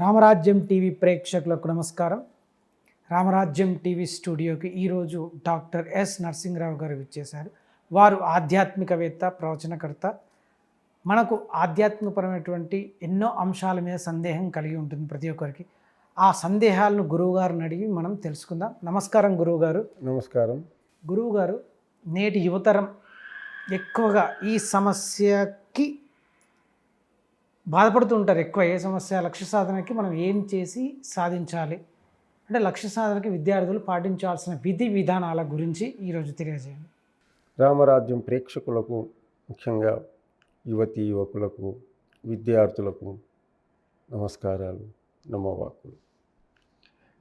రామరాజ్యం TV ప్రేక్షకులకు నమస్కారం. రామరాజ్యం TV స్టూడియోకి ఈరోజు డాక్టర్ ఎస్ నరసింహరావు గారు విచ్చేశారు. వారు ఆధ్యాత్మికవేత్త ప్రవచనకర్త. మనకు ఆధ్యాత్మికపరమైనటువంటి ఎన్నో అంశాల మీద సందేహం కలిగి ఉంటుంది ప్రతి ఒక్కరికి. ఆ సందేహాలను గురువుగారిని అడిగి మనం తెలుసుకుందాం. నమస్కారం గురువుగారు. నమస్కారం. గురువుగారు నేటి యువతరం ఎక్కువగా ఈ సమస్యకి బాధపడుతూ ఉంటారు ఎక్కువ ఏ సమస్య లక్ష్య సాధనకి మనం ఏం చేసి సాధించాలి? అంటే లక్ష్య సాధనకి విద్యార్థులు పాటించాల్సిన విధి విధానాల గురించి ఈరోజు తెలియజేయండి. రామరాజ్యం ప్రేక్షకులకు ముఖ్యంగా యువతి యువకులకు విద్యార్థులకు నమస్కారాలు నమోవాకులు.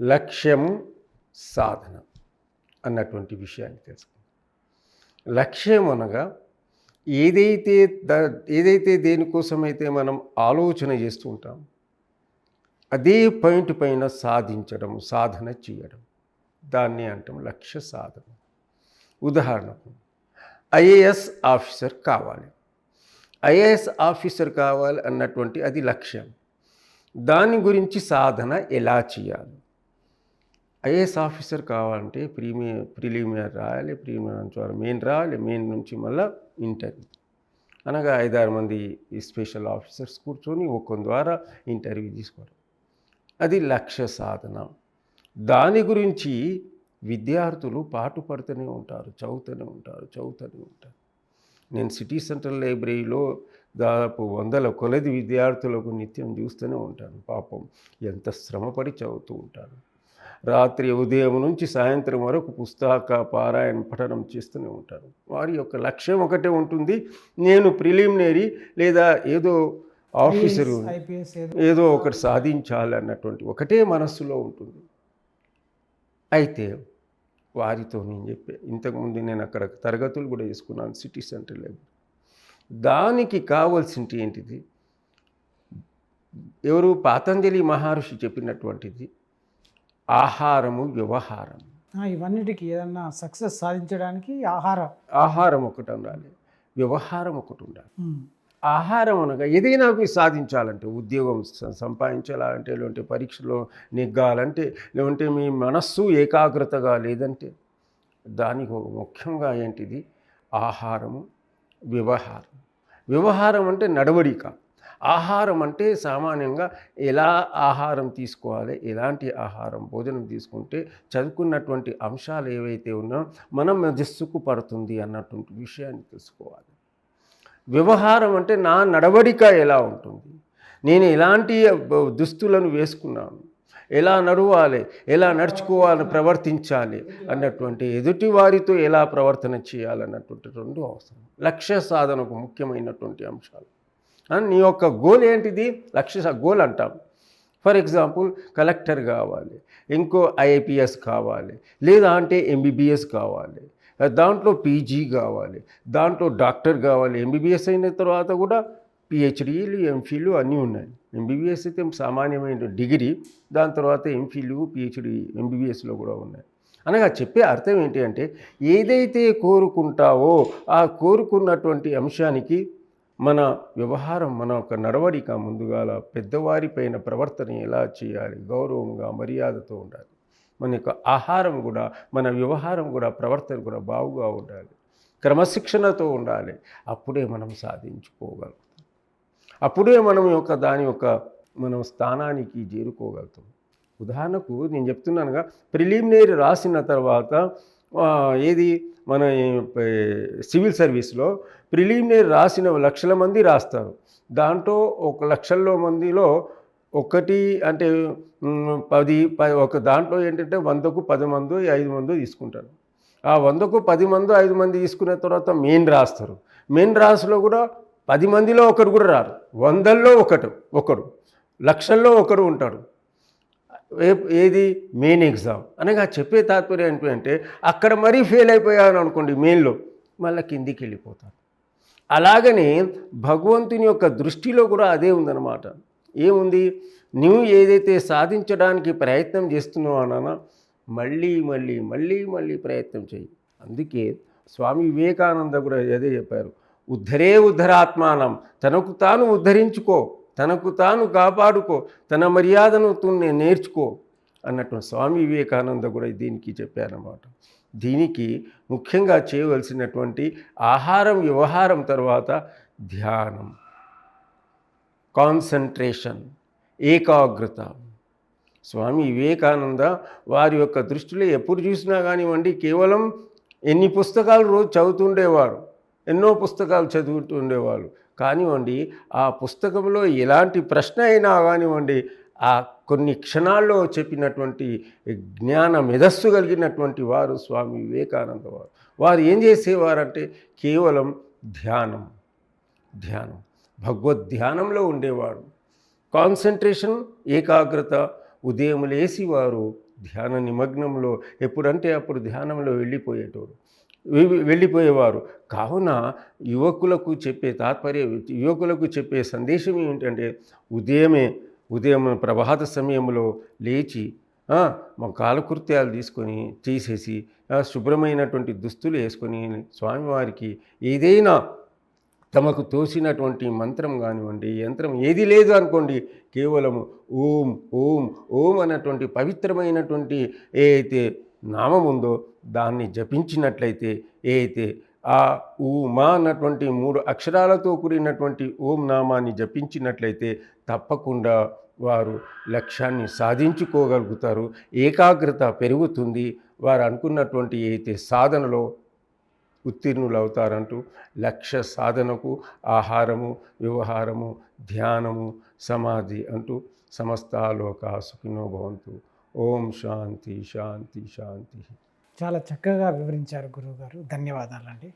లక్ష్యం సాధన అన్నటువంటి విషయాన్ని తెలుసుకుందాం. లక్ష్యం అనగా ఏదైతే ద ఏదైతే దేనికోసమైతే మనం ఆలోచన చేస్తూ ఉంటాం అదే పాయింట్ పైన సాధించడం సాధన చేయడం. దాన్ని అంటాం లక్ష్య సాధన. ఉదాహరణకు ఐఏఎస్ ఆఫీసర్ కావాలి. ఐఏఎస్ ఆఫీసర్ కావాలి అన్నటువంటి అది లక్ష్యం. దాని గురించి సాధన ఎలా చేయాలి? ఐఏఎస్ ఆఫీసర్ కావాలంటే ప్రీమియర్ ప్రిలిమినర్ రాయాలి ప్రీమియర్ నుంచి మెయిన్ రాయాలి మెయిన్ నుంచి మళ్ళీ ఇంటర్వ్యూ. అనగా ఐదారు మంది స్పెషల్ ఆఫీసర్స్ కూర్చొని ఒక్కొక్క ద్వారా ఇంటర్వ్యూ తీసుకోవడం. అది లక్ష్య సాధన. దాని గురించి విద్యార్థులు పాటుపడుతూనే ఉంటారు చదువుతూనే ఉంటారు చదువుతూనే ఉంటారు. నేను సిటీ సెంట్రల్ లైబ్రరీలో దాదాపు వందల కొలది విద్యార్థులకు నిత్యం చూస్తూనే ఉంటాను. పాపం ఎంత శ్రమపడి చదువుతూ ఉంటారు రాత్రి ఉదయం నుంచి సాయంత్రం వరకు పుస్తక పారాయణ పఠనం చేస్తూనే ఉంటారు. వారి యొక్క లక్ష్యం ఒకటే ఉంటుంది. నేను ప్రిలిమినరీ లేదా ఏదో ఆఫీసరు ఏదో ఒకటి సాధించాలి అన్నటువంటి ఒకటే మనస్సులో ఉంటుంది. అయితే వారితో నేను చెప్పే ఇంతకుముందు నేను అక్కడ తరగతులు కూడా తీసుకున్నాను సిటీ సెంటర్ లైబ్రరీ. దానికి కావాల్సింది ఏంటిది? ఎవరు పాతంజలి మహర్షి చెప్పినటువంటిది ఆహారము వ్యవహారం ఇవన్నిటికీ ఏదన్నా సక్సెస్ సాధించడానికి ఆహార. ఆహారం ఒకటి ఉండాలి వ్యవహారం ఒకటి ఉండాలి. ఆహారం అనగా ఏదైనా సాధించాలంటే ఉద్యోగం సంపాదించాలంటే లేదంటే పరీక్షలో నెగ్గాలంటే లేదంటే మీ మనస్సు ఏకాగ్రతగా లేదంటే దానికి ముఖ్యంగా ఏంటిది? ఆహారము వ్యవహారం. వ్యవహారం అంటే నడవడిక. ఆహారం అంటే సామాన్యంగా ఎలా ఆహారం తీసుకోవాలి ఎలాంటి ఆహారం భోజనం తీసుకుంటే చదువుకున్నటువంటి అంశాలు ఏవైతే ఉన్నాయో మనం మెదస్సుకు పడుతుంది అన్నటువంటి విషయాన్ని తెలుసుకోవాలి. వ్యవహారం అంటే నా నడవడిక ఎలా ఉంటుంది? నేను ఎలాంటి దుస్తులను వేసుకున్నాను? ఎలా నడవాలి? ఎలా నడుచుకోవాలి? ప్రవర్తించాలి? అన్నటువంటి ఎదుటి వారితో ఎలా ప్రవర్తన చేయాలన్నటువంటి రెండు అవసరం. లక్ష్య సాధనకు ముఖ్యమైనటువంటి అంశాలు. అని నీ యొక్క గోల్ ఏంటిది? లక్ష్య గోల్ అంటాం. ఫర్ ఎగ్జాంపుల్ కలెక్టర్ కావాలి ఇంకో ఐఐపిఎస్ కావాలి లేదా అంటే ఎంబీబీఎస్ కావాలి దాంట్లో పీజీ కావాలి దాంట్లో డాక్టర్ కావాలి ఎంబీబీఎస్ అయిన తర్వాత కూడా పిహెచ్డీలు ఎంఫీలు అన్నీ ఉన్నాయి. ఎంబీబీఎస్ అయితే సామాన్యమైన డిగ్రీ దాని తర్వాత ఎంఫీలు పిహెచ్డీ ఎంబీబీఎస్లో కూడా ఉన్నాయి. అనగా చెప్పే అర్థం ఏంటి అంటే ఏదైతే కోరుకుంటావో ఆ కోరుకున్నటువంటి అంశానికి మన వ్యవహారం మన యొక్క నడవడిక ముందుగాల పెద్దవారిపైన ప్రవర్తన ఎలా చేయాలి? గౌరవంగా మర్యాదతో ఉండాలి. మన యొక్క ఆహారం కూడా మన వ్యవహారం కూడా ప్రవర్తన కూడా బాగుగా ఉండాలి. క్రమశిక్షణతో ఉండాలి. అప్పుడే మనం సాధించుకోగలుగుతాం. అప్పుడే మనం యొక్క దాని యొక్క మనం స్థానానికి చేరుకోగలుగుతాం. ఉదాహరణకు నేను చెప్తున్నానుగా ప్రిలిమినరీ రాసిన తర్వాత ఏది? మన సివిల్ సర్వీస్లో ప్రిలిమినరీ రాసిన లక్షల మంది రాస్తారు. దాంట్లో ఒక లక్షల్లో మందిలో ఒకటి అంటే పది ఒక దాంట్లో ఏంటంటే వందకు పది మంది ఐదు మంది తీసుకుంటారు. ఆ వందకు పది మంది ఐదు మంది తీసుకున్న తర్వాత మెయిన్ రాస్తారు. మెయిన్ రాసులో కూడా పది మందిలో ఒకరు కూడా రారు. వందల్లో ఒకటి ఒకడు లక్షల్లో ఒకడు ఉంటాడు ఏది? Main exam. అనగా చెప్పే తాత్పర్యం ఏంటంటే అక్కడ మరీ ఫెయిల్ అయిపోయాను అనుకోండి మెయిన్లో మళ్ళీ కిందికి వెళ్ళిపోతాను. అలాగనే భగవంతుని యొక్క దృష్టిలో కూడా అదే ఉందన్నమాట. ఏముంది? నువ్వు ఏదైతే సాధించడానికి ప్రయత్నం చేస్తున్నావు అన్నా మళ్ళీ మళ్ళీ మళ్ళీ మళ్ళీ ప్రయత్నం చేయి. అందుకే స్వామి వివేకానంద కూడా అదే చెప్పారు. ఉద్ధరే ఉద్ధరాత్మానం తనకు తాను ఉద్ధరించుకో. తనకు తాను కాపాడుకో తన మర్యాదను తున్నే నేర్చుకో అన్నట్టు స్వామి వివేకానంద కూడా దీనికి చెప్పారన్నమాట. దీనికి ముఖ్యంగా చేయవలసినటువంటి ఆహారం వ్యవహారం తర్వాత ధ్యానం కాన్సన్ట్రేషన్ ఏకాగ్రత. స్వామి వివేకానంద వారి యొక్క దృష్టిలో ఎప్పుడు చూసినా కానివ్వండి కేవలం ఎన్ని పుస్తకాలు రోజు చదువుతుండేవారు ఎన్నో పుస్తకాలు చదువుతుండేవారు కానివ్వండి ఆ పుస్తకంలో ఎలాంటి ప్రశ్న అయినా కానివ్వండి ఆ కొన్ని క్షణాల్లో చెప్పినటువంటి జ్ఞాన మెదస్సు కలిగినటువంటి వారు స్వామి వివేకానంద వారు. వారు ఏం చేసేవారంటే కేవలం ధ్యానం ధ్యానం భగవద్ ధ్యానంలో ఉండేవారు. కాన్సన్ట్రేషన్ ఏకాగ్రత ఉదయం లేసి వారు ధ్యాన నిమగ్నంలో ఎప్పుడంటే అప్పుడు ధ్యానంలో వెళ్ళిపోయేటోడు వెళ్ళిపోయేవారు. కావున యువకులకు చెప్పే తాత్పర్య యువకులకు చెప్పే సందేశం ఏమిటంటే ఉదయమే ఉదయం ప్రభాత సమయంలో లేచి మా కాలకృత్యాలు తీసుకొని చేసేసి శుభ్రమైనటువంటి దుస్తులు వేసుకొని స్వామివారికి ఏదైనా తమకు తోసినటువంటి మంత్రం కానివ్వండి యంత్రం ఏది లేదు అనుకోండి కేవలం ఓం ఓం ఓం అన్నటువంటి పవిత్రమైనటువంటి ఏ అయితే నామం ఉందో దాన్ని జపించినట్లయితే ఏ అయితే ఆ ఊ మా అన్నటువంటి మూడు అక్షరాలతో కూడినటువంటి ఓం నామాన్ని జపించినట్లయితే తప్పకుండా వారు లక్ష్యాన్ని సాధించుకోగలుగుతారు. ఏకాగ్రత పెరుగుతుంది. వారు అనుకున్నటువంటి అయితే సాధనలో ఉత్తీర్ణులు అవుతారంటూ లక్ష్య సాధనకు ఆహారము వ్యవహారము ధ్యానము సమాధి అంటూ సమస్తాలోక సుఖినో భవంతు. ఓం శాంతి శాంతి శాంతి. చాలా చక్కగా వివరించారు గురువుగారు. ధన్యవాదాలండి.